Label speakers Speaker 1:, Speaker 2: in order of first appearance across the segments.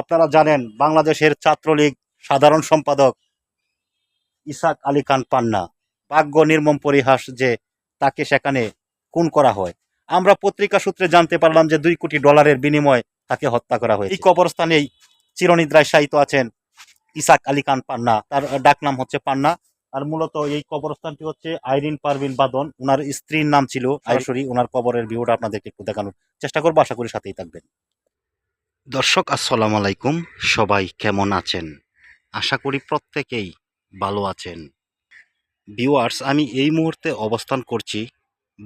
Speaker 1: আপনারা জানেন বাংলাদেশের ছাত্রলীগ সাধারণ সম্পাদক ইসাক আলী খান পান্না ভাগ্য নির্মম পরিহাস যে তাকে সেখানে খুন করা হয় আমরা পত্রিকা সূত্রে জানতে পারলাম যে দুই কোটি ডলারের বিনিময়ে তাকে হত্যা করা হয় এই কবরস্থানেই চিরনিদ্রায় শায়িত আছেন ইসাক আলী খান পান্না তার ডাকনাম হচ্ছে পান্না আর মূলত এই কবরস্থানটি হচ্ছে আইরিন পারভিন বাদন ওনার স্ত্রীর নাম ছিল আয়সরি ওনার কবরের ভিউটা আপনাদেরকে একটু দেখানোর চেষ্টা করবো আশা করি সাথেই থাকবেন
Speaker 2: দর্শক আসসালাম আলাইকুম সবাই কেমন আছেন আশা করি প্রত্যেকেই ভালো আছেন ভিউয়ার্স আমি এই মুহূর্তে অবস্থান করছি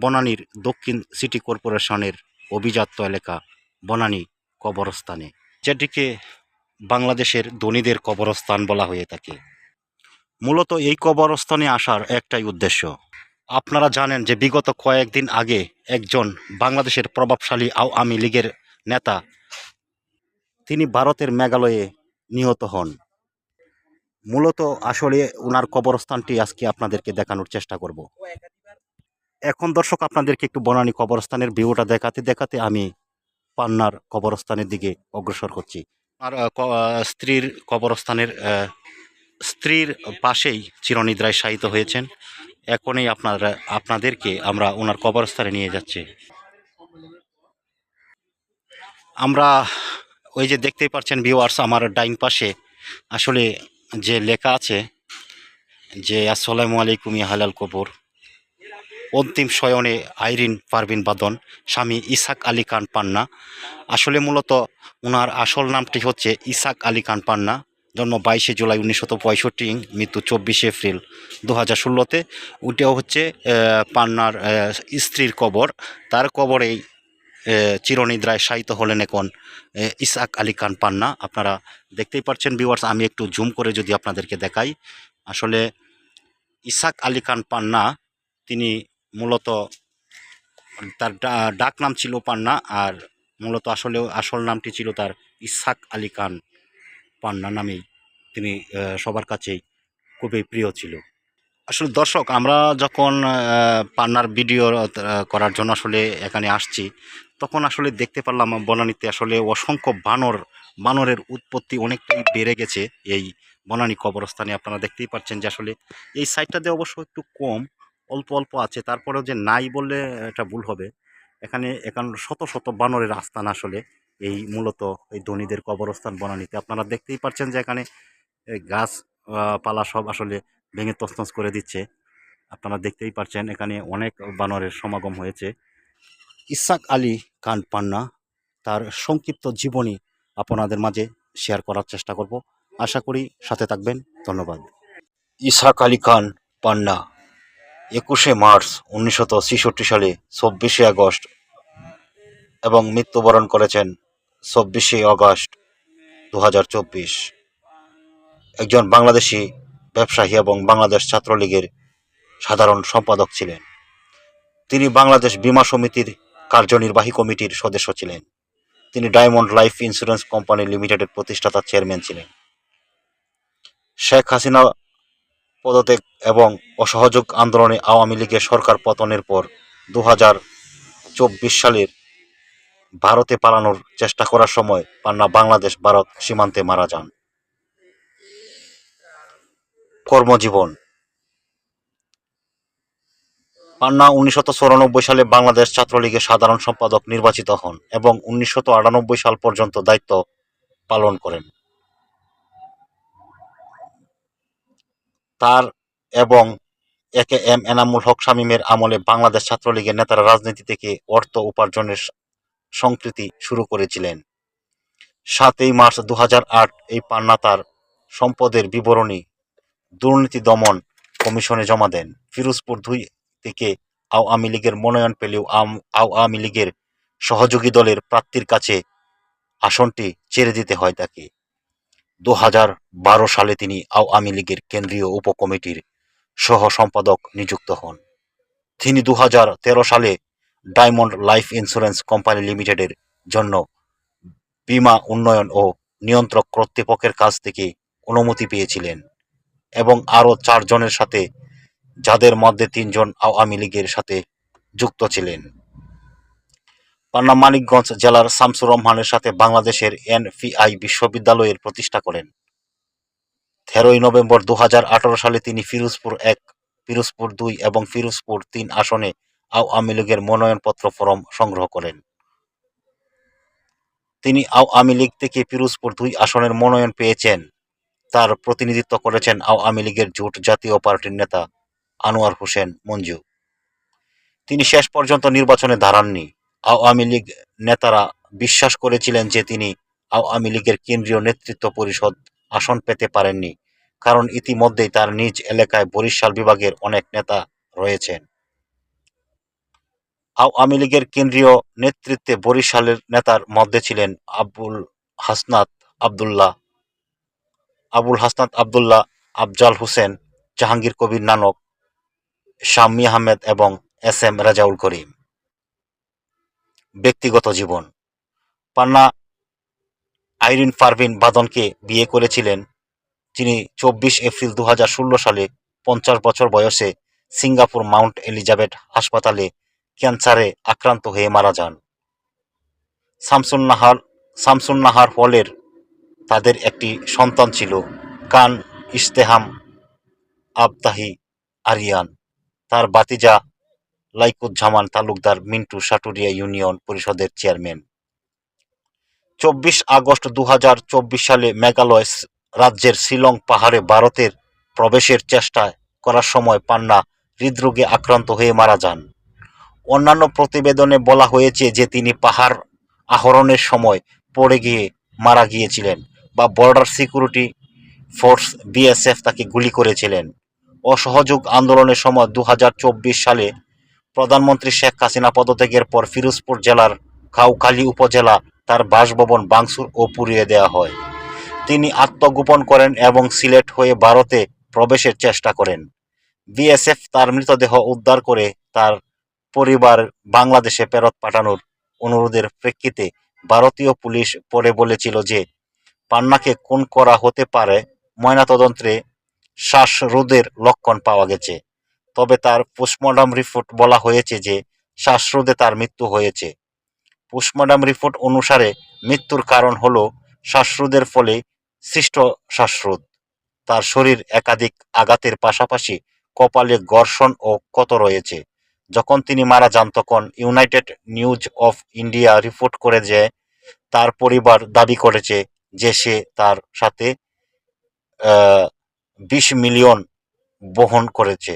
Speaker 2: বনানীর দক্ষিণ সিটি কর্পোরেশনের অভিজাত্য এলাকা বনানী কবরস্থানে যেটিকে বাংলাদেশের ধনীদের কবরস্থান বলা হয়ে থাকে মূলত এই কবরস্থানে আসার একটাই উদ্দেশ্য আপনারা জানেন যে বিগত কয়েকদিন আগে একজন বাংলাদেশের প্রভাবশালী আওয়ামী লীগের নেতা তিনি ভারতের মেঘালয়ে নিহত হন মূলত আসলে ওনার কবরস্থানটি আজকে আপনাদেরকে দেখানোর চেষ্টা করব এখন দর্শক আপনাদেরকে একটু বনানী কবরস্থানের ভিউটা দেখাতে দেখাতে আমি পান্নার কবরস্থানের দিকে অগ্রসর করছি আর স্ত্রীর কবরস্থানের স্ত্রীর পাশেই চিরনিদ্রায় শায়িত হয়েছেন এখনই আপনার আপনাদেরকে আমরা ওনার কবরস্থানে নিয়ে যাচ্ছি আমরা ওই যে দেখতেই পাচ্ছেন ভিউয়ার্স আমার ডাইন পাশে আসলে যে লেখা আছে যে আসসালামু আলাইকুম ইহালাল কবর অন্তিম শয়নে আইরিন পারভিন বাদন স্বামী ইসাক আলী খান পান্না আসলে মূলত ওনার আসল নামটি হচ্ছে ইসাক আলী খান পান্না জন্ম বাইশে জুলাই উনিশশো পঁয়ষট্টি মৃত্যু চব্বিশে এপ্রিল দু হাজার ষোলোতে ওইটাও হচ্ছে পান্নার স্ত্রীর কবর তার কবরেই চিরনিদ্রায় শায়িত হলেন এখন ইসাক আলী খান পান্না আপনারা দেখতেই পাচ্ছেন ভিউয়ার্স আমি একটু জুম করে যদি আপনাদেরকে দেখাই আসলে ইসাক আলী খান পান্না তিনি মূলত তার ডাক নাম ছিল পান্না আর মূলত আসলে আসল নামটি ছিল তার ইসাক আলী খান পান্না নামেই তিনি সবার কাছেই খুবই প্রিয় ছিল আসলে দর্শক আমরা যখন পান্নার ভিডিও করার জন্য আসলে এখানে আসছি তখন আসলে দেখতে পারলাম বনানীতে আসলে অসংখ্য বানর বানরের উৎপত্তি অনেকটাই বেড়ে গেছে এই বনানী কবরস্থানে আপনারা দেখতেই পাচ্ছেন যে আসলে এই সাইডটাতে অবশ্য একটু কম অল্প অল্প আছে তারপরেও যে নাই বললে এটা ভুল হবে এখানে এখন শত শত বানরের আস্থান আসলে এই মূলত এই ধনীদের কবরস্থান বনানীতে আপনারা দেখতেই পাচ্ছেন যে এখানে গাছ পালা সব আসলে ভেঙে তছনছ করে দিচ্ছে আপনারা দেখতেই পাচ্ছেন এখানে অনেক বানরের সমাগম হয়েছে ইসাক আলী খান পান্না তার সংক্ষিপ্ত জীবনী আপনাদের মাঝে শেয়ার করার চেষ্টা করব আশা করি সাথে থাকবেন ধন্যবাদ ইসাক আলী খান পান্না একুশে মার্চ উনিশশো সালে চব্বিশে আগস্ট এবং মৃত্যুবরণ করেছেন চব্বিশে আগস্ট দু একজন বাংলাদেশি ব্যবসায়ী এবং বাংলাদেশ ছাত্রলীগের সাধারণ সম্পাদক ছিলেন তিনি বাংলাদেশ বিমা সমিতির কার্যনির্বাহী কমিটির সদস্য ছিলেন তিনি ডায়মন্ড লাইফ ইন্স্যুরেন্স কোম্পানি লিমিটেডের প্রতিষ্ঠাতা চেয়ারম্যান ছিলেন শেখ হাসিনা পদত্যাগ এবং অসহযোগ আন্দোলনে আওয়ামী লীগের সরকার পতনের পর দু চব্বিশ সালের ভারতে পালানোর চেষ্টা করার সময় পান্না বাংলাদেশ ভারত সীমান্তে মারা যান কর্মজীবন পান্না উনিশশো সালে বাংলাদেশ ছাত্রলীগের সাধারণ সম্পাদক নির্বাচিত হন এবং উনিশশো সাল পর্যন্ত দায়িত্ব পালন করেন তার এবং এ কে এম এনামুল হক শামীমের আমলে বাংলাদেশ ছাত্রলীগের নেতারা রাজনীতি থেকে অর্থ উপার্জনের সংকৃতি শুরু করেছিলেন সাতই মার্চ দু এই পান্না তার সম্পদের বিবরণী দুর্নীতি দমন কমিশনে জমা দেন ফিরোজপুর দুই থেকে আওয়ামী লীগের মনোনয়ন পেলেও আওয়ামী লীগের সহযোগী দলের প্রার্থীর কাছে আসনটি ছেড়ে দিতে হয় তাকে দু হাজার সালে তিনি আওয়ামী লীগের কেন্দ্রীয় উপকমিটির সহ সম্পাদক নিযুক্ত হন তিনি দু সালে ডায়মন্ড লাইফ ইন্স্যুরেন্স কোম্পানি লিমিটেডের জন্য বিমা উন্নয়ন ও নিয়ন্ত্রক কর্তৃপক্ষের কাছ থেকে অনুমতি পেয়েছিলেন এবং আরও চারজনের সাথে যাদের মধ্যে তিনজন আওয়ামী লীগের সাথে যুক্ত ছিলেন পান্না মানিকগঞ্জ জেলার শামসুর রহমানের সাথে বাংলাদেশের এনপিআই বিশ্ববিদ্যালয়ের প্রতিষ্ঠা করেন তেরোই নভেম্বর দু সালে তিনি ফিরোজপুর এক ফিরোজপুর দুই এবং ফিরোজপুর তিন আসনে আওয়ামী লীগের মনোনয়নপত্র ফরম সংগ্রহ করেন তিনি আওয়ামী লীগ থেকে পিরোজপুর দুই আসনের মনোনয়ন পেয়েছেন তার প্রতিনিধিত্ব করেছেন আওয়ামী লীগের জোট জাতীয় পার্টির নেতা আনোয়ার হোসেন মঞ্জু তিনি শেষ পর্যন্ত নির্বাচনে দাঁড়াননি আওয়ামী লীগ নেতারা বিশ্বাস করেছিলেন যে তিনি আওয়ামী লীগের কেন্দ্রীয় নেতৃত্ব পরিষদ আসন পেতে পারেননি কারণ ইতিমধ্যেই তার নিজ এলাকায় বরিশাল বিভাগের অনেক নেতা রয়েছেন আওয়ামী লীগের কেন্দ্রীয় নেতৃত্বে বরিশালের নেতার মধ্যে ছিলেন আবুল হাসনাত আবদুল্লাহ আবুল হাসনাত আবদুল্লাহ আফজাল হোসেন জাহাঙ্গীর কবির নানক শাম্মী আহমেদ এবং এস এম রাজাউল করিম ব্যক্তিগত জীবন পান্না আইরিন পারভিন বাদনকে বিয়ে করেছিলেন যিনি চব্বিশ এপ্রিল দু সালে পঞ্চাশ বছর বয়সে সিঙ্গাপুর মাউন্ট এলিজাবেথ হাসপাতালে ক্যান্সারে আক্রান্ত হয়ে মারা যান শামসুন্নাহার শামসুন্নাহার হলের তাদের একটি সন্তান ছিল কান ইশতেহাম আবদাহি আরিয়ান তার বাতিজা লাইকুজ্জামান তালুকদার মিন্টু সাটুরিয়া ইউনিয়ন পরিষদের চেয়ারম্যান চব্বিশ আগস্ট দু সালে মেঘালয় রাজ্যের শিলং পাহাড়ে ভারতের প্রবেশের চেষ্টা করার সময় পান্না হৃদরোগে আক্রান্ত হয়ে মারা যান অন্যান্য প্রতিবেদনে বলা হয়েছে যে তিনি পাহাড় আহরণের সময় পড়ে গিয়ে মারা গিয়েছিলেন বা বর্ডার সিকিউরিটি ফোর্স বিএসএফ তাকে গুলি করেছিলেন অসহযোগ আন্দোলনের সময় দু সালে প্রধানমন্ত্রী শেখ হাসিনা পদত্যাগের পর ফিরোজপুর জেলার খাউখালী উপজেলা তার বাসভবন বাংসুর ও পুড়িয়ে দেওয়া হয় তিনি আত্মগোপন করেন এবং সিলেট হয়ে ভারতে প্রবেশের চেষ্টা করেন বিএসএফ তার মৃতদেহ উদ্ধার করে তার পরিবার বাংলাদেশে ফেরত পাঠানোর অনুরোধের প্রেক্ষিতে ভারতীয় পুলিশ পরে বলেছিল যে পান্নাকে খুন করা হতে পারে ময়নাতদন্তে শ্বাসরোধের লক্ষণ পাওয়া গেছে তবে তার পোস্টমর্টম রিপোর্ট বলা হয়েছে যে শ্বাসরোধে তার মৃত্যু হয়েছে পোস্টমর্টম রিপোর্ট অনুসারে মৃত্যুর কারণ হল শ্বাসরোধের ফলে সৃষ্ট শ্বাসরোধ তার শরীর একাধিক আঘাতের পাশাপাশি কপালে ঘর্ষণ ও কত রয়েছে যখন তিনি মারা যান তখন United News of India report করে যে তার পরিবার দাবি করেছে যে সে তার সাথে বিশ মিলিয়ন বহন করেছে